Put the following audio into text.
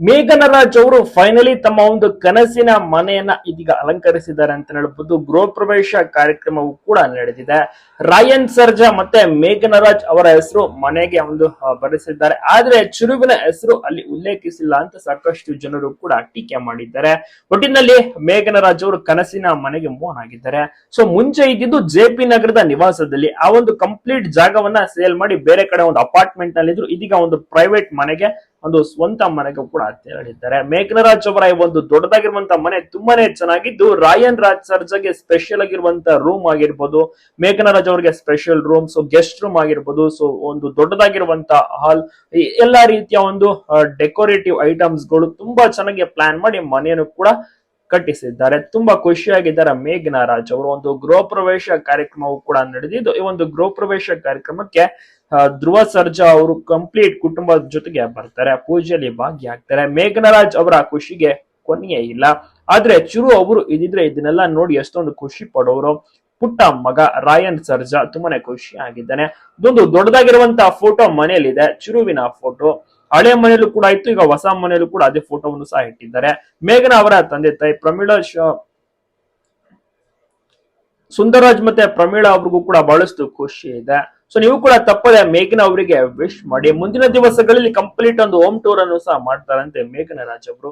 ಮೇಘನ ರಾಜ್ ಅವರು ಫೈನಲಿ ತಮ್ಮ ಒಂದು ಕನಸಿನ ಮನೆಯನ್ನ ಇದೀಗ ಅಲಂಕರಿಸಿದ್ದಾರೆ ಅಂತ ಹೇಳ್ಬೋದು. ಗೃಹ ಪ್ರವೇಶ ಕಾರ್ಯಕ್ರಮವು ಕೂಡ ನಡೆದಿದೆ. ರಾಯನ್ ಸರ್ಜಾ ಮತ್ತೆ ಮೇಘನ ರಾಜ್ ಅವರ ಹೆಸರು ಮನೆಗೆ ಒಂದು ಬರೆಸಿದ್ದಾರೆ. ಆದ್ರೆ ಚುರುವಿನ ಹೆಸರು ಅಲ್ಲಿ ಉಲ್ಲೇಖಿಸಿಲ್ಲ ಅಂತ ಸಾಕಷ್ಟು ಜನರು ಕೂಡ ಟೀಕೆ ಮಾಡಿದ್ದಾರೆ. ಒಟ್ಟಿನಲ್ಲಿ ಮೇಘನ ರಾಜ್ ಅವರು ಕನಸಿನ ಮನೆಗೆ ಮೂವ್ ಆಗಿದ್ದಾರೆ. ಸೊ ಮುಂಚೆ ಇದ್ದಿದ್ದು ಜೆ ಪಿ ನಗರದ ನಿವಾಸದಲ್ಲಿ ಆ ಒಂದು ಕಂಪ್ಲೀಟ್ ಜಾಗವನ್ನ ಸೇಲ್ ಮಾಡಿ ಬೇರೆ ಕಡೆ ಒಂದು ಅಪಾರ್ಟ್ಮೆಂಟ್ನಲ್ಲಿ ಇದ್ರು ಇದೀಗ ಒಂದು ಪ್ರೈವೇಟ್ ಮನೆಗೆ ಒಂದು ಸ್ವಂತ ಮನೆಗೆ ಕೂಡ ತೆರಳಿದ್ದಾರೆ ಮೇಘನರಾಜ್ ಅವರ ಒಂದು ದೊಡ್ಡದಾಗಿರುವಂತಹ ಮನೆ ತುಂಬಾನೇ ಚೆನ್ನಾಗಿದ್ದು, ರಾಯನ್ ರಾಜ್ ಸರ್ಜಾಗೆ ಸ್ಪೆಷಲ್ ಆಗಿರುವಂತಹ ರೂಮ್ ಆಗಿರ್ಬೋದು, ಮೇಘನರಾಜ್ ಅವರಿಗೆ special room so guest room ಆಗಿರ್ಬೋದು ಸೊ ಒಂದು ದೊಡ್ಡದಾಗಿರುವಂತಹ ಹಾಲ್ ಎಲ್ಲಾ ರೀತಿಯ ಒಂದು ಡೆಕೋರೇಟಿವ್ ಐಟಮ್ಸ್ಗಳು ತುಂಬಾ ಚೆನ್ನಾಗಿ ಪ್ಲಾನ್ ಮಾಡಿ ಮನೆಯನ್ನು ಕೂಡ ಕಟ್ಟಿಸಿದ್ದಾರೆ. ತುಂಬಾ ಖುಷಿಯಾಗಿದ್ದಾರೆ ಮೇಘನಾ ರಾಜ್ ಅವರು. ಒಂದು ಗೃಹ ಪ್ರವೇಶ ಕಾರ್ಯಕ್ರಮವು ಕೂಡ ನಡೆದಿದ್ದು, ಈ ಒಂದು ಗೃಹ ಪ್ರವೇಶ ಕಾರ್ಯಕ್ರಮಕ್ಕೆ ಧ್ರುವ ಸರ್ಜಾ ಅವರು ಕಂಪ್ಲೀಟ್ ಕುಟುಂಬದ ಜೊತೆಗೆ ಬರ್ತಾರೆ. ಪೂಜೆಯಲ್ಲಿ ಭಾಗಿಯಾಗ್ತಾರೆ. ಮೇಘನರಾಜ್ ಅವರ ಖುಷಿಗೆ ಕೊನೆಯೇ ಇಲ್ಲ. ಆದ್ರೆ ಚುರು ಅವರು ಇದಿದ್ರೆ ಇದನ್ನೆಲ್ಲ ನೋಡಿ ಎಷ್ಟೊಂದು ಖುಷಿ ಪಡೋರು. ಪುಟ್ಟ ಮಗ ರಾಯನ್ ಸರ್ಜಾ ತುಂಬಾನೇ ಖುಷಿ ಆಗಿದ್ದಾನೆ ಇದೊಂದು ದೊಡ್ಡದಾಗಿರುವಂತಹ ಫೋಟೋ ಮನೆಯಲ್ಲಿದೆ. ಚಿರುವಿನ ಫೋಟೋ ಹಳೆ ಮನೆಯಲ್ಲೂ ಕೂಡ ಇತ್ತು, ಈಗ ಹೊಸ ಮನೆಯಲ್ಲೂ ಕೂಡ ಅದೇ ಫೋಟೋವನ್ನು ಸಹ ಇಟ್ಟಿದ್ದಾರೆ. ಮೇಘನ ಅವರ ತಂದೆ ತಾಯಿ ಪ್ರಮೀಳಾ ಸುಂದರರಾಜ್ ಮತ್ತೆ ಪ್ರಮೀಳಾ ಅವ್ರಿಗೂ ಕೂಡ ಬಹಳಷ್ಟು ಖುಷಿ ಇದೆ. ಸೊ ನೀವು ಕೂಡ ತಪ್ಪದೆ ಮೇಘನ ಅವರಿಗೆ ವಿಶ್ ಮಾಡಿ. ಮುಂದಿನ ದಿವಸಗಳಲ್ಲಿ ಕಂಪ್ಲೀಟ್ ಒಂದು ಹೋಮ್ ಟೂರ್ ಅನ್ನು ಸಹ ಮಾಡ್ತಾರಂತೆ ಮೇಘನ ರಾಜ್ ಅವರು.